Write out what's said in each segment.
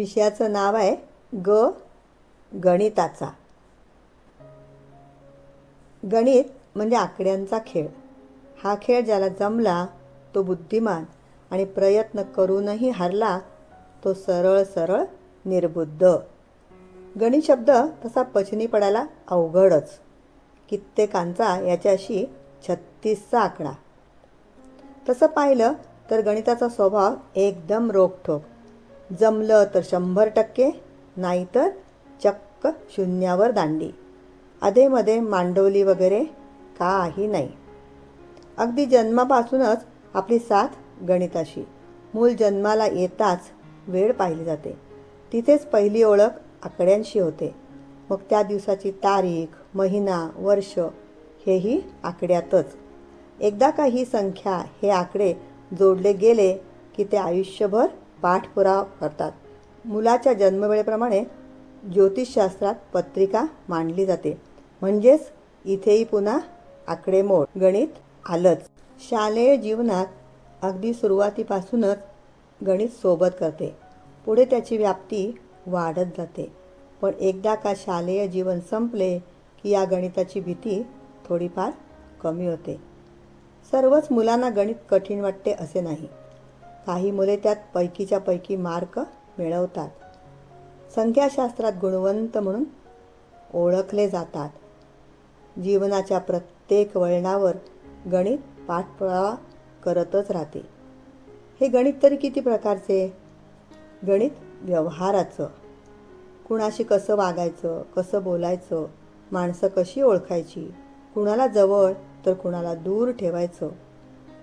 विषयाचं नाव आहे ग गणिताचा. गणित म्हणजे आकड्यांचा खेळ. हा खेळ ज्याला जमला तो बुद्धिमान आणि प्रयत्न करूनही हरला तो सरळ सरळ निर्बुद्ध. गणित शब्द तसा पचनी पडायला अवघडच. कित्येकांचा याच्याशी छत्तीसचा आकडा. तसं पाहिलं तर गणिताचा स्वभाव एकदम रोखठोक. जमलं तर शंभर टक्के नाहीतर चक्क शून्यावर दांडी. अधेमध्ये मांडवली वगैरे काही नाही. अगदी जन्मापासूनच आपली साथ गणिताशी. मूल जन्माला येताच वेळ पाहिली जाते. तिथेच पहिली ओळख आकड्यांशी होते. मग त्या दिवसाची तारीख महिना वर्ष हेही आकड्यातच. एकदा का ही संख्या हे आकडे जोडले गेले की ते आयुष्यभर पाठपुरावा करतात. मुलाच्या जन्मवेळेप्रमाणे ज्योतिषशास्त्रात पत्रिका मांडली जाते. म्हणजेच इथेही पुन्हा आकडेमोड गणित आलंच. शालेय जीवनात अगदी सुरुवातीपासूनच गणित सोबत करते. पुढे त्याची व्याप्ती वाढत जाते. पण एकदा का शालेय जीवन संपले की या गणिताची भीती थोडीफार कमी होते. सर्वच मुलांना गणित कठीण वाटते असे नाही. काही मुले त्यात पैकीच्या पैकी मार्क मिळवतात. संख्याशास्त्रात गुणवंत म्हणून ओळखले जातात. जीवनाच्या प्रत्येक वळणावर गणित पाठपुरावा करतच राहते. हे गणित तरी किती प्रकारचे? गणित व्यवहाराचं. कुणाशी कसं वागायचं कसं बोलायचं माणसं कशी ओळखायची कुणाला जवळ तर कुणाला दूर ठेवायचं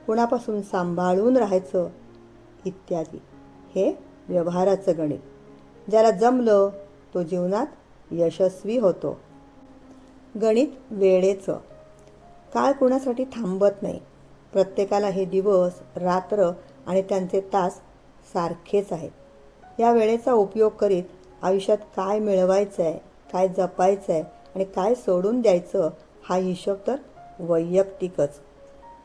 कुणापासून सांभाळून राहायचं इत्यादी. हे व्यवहाराचं गणित. ज्याला जमलं तो जीवनात यशस्वी होतो. गणित वेळेचं. काळ कुणासाठी थांबत नाही. प्रत्येकाला हे दिवस रात्र आणि त्यांचे तास सारखेच आहेत. या वेळेचा उपयोग करीत आयुष्यात काय मिळवायचं आहे काय जपायचं आहे आणि काय सोडून द्यायचं हा हिशोब तर वैयक्तिकच.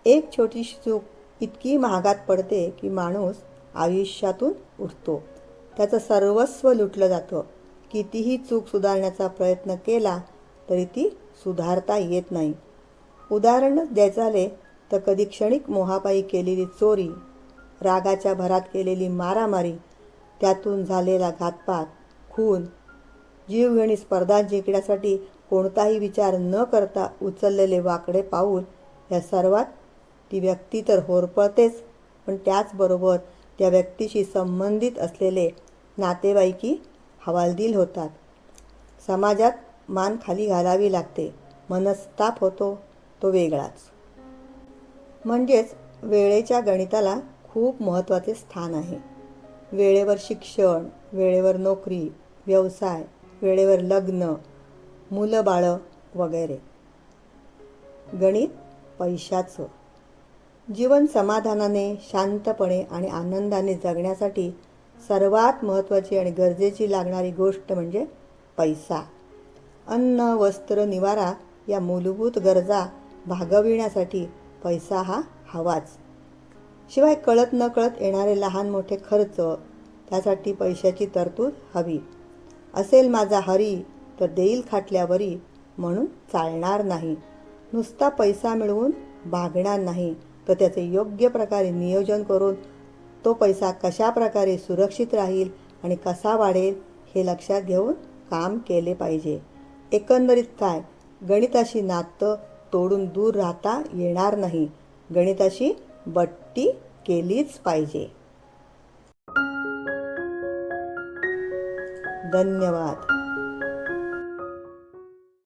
एक छोटीशी चूक इतकी महागात पडते की माणूस आयुष्यातून उठतो त्याचं सर्वस्व लुटलं जातं. कितीही चूक सुधारण्याचा प्रयत्न केला तरी ती सुधारता येत नाही. उदाहरणच द्यायचं आले तर कधी क्षणिक मोहापायी केलेली चोरी रागाच्या भरात केलेली मारामारी त्यातून झालेला घातपात खून जीवघेणी स्पर्धा जिंकण्यासाठी कोणताही विचार न करता उचललेले वाकडे पाऊल या सर्वात ती व्यक्ती तर होरपळतेच पण त्याचबरोबर त्या व्यक्तीशी संबंधित असलेले नातेवाईकी हवालदिल होतात. समाजात मान खाली घालावी लागते. मनस्ताप होतो तो वेगळाच. म्हणजेच वेळेच्या गणिताला खूप महत्त्वाचे स्थान आहे. वेळेवर शिक्षण वेळेवर नोकरी व्यवसाय वेळेवर लग्न मुलं बाळं वगैरे. गणित पैशाचं. जीवन समाधानाने शांतपणे आणि आनंदाने जगण्यासाठी सर्वात महत्त्वाची आणि गरजेची लागणारी गोष्ट म्हणजे पैसा. अन्न वस्त्र निवारा या मूलभूत गरजा भागविण्यासाठी पैसा हा हवाच. शिवाय कळत न कळत येणारे लहान मोठे खर्च त्यासाठी पैशाची तरतूद हवी. असेल माझा हरी तर देईल खाटल्यावरी म्हणून चालणार नाही. नुसता पैसा मिळवून भागणार नाही. तर त्याचे योग्य प्रकारे नियोजन करून तो पैसा कशा प्रकारे सुरक्षित राहील आणि कसा वाढेल हे लक्षात घेऊन काम केले पाहिजे. एकंदरीत काय? गणिताशी नातं तोडून दूर राहता येणार नाही. गणिताशी बट्टी केलीच पाहिजे. धन्यवाद.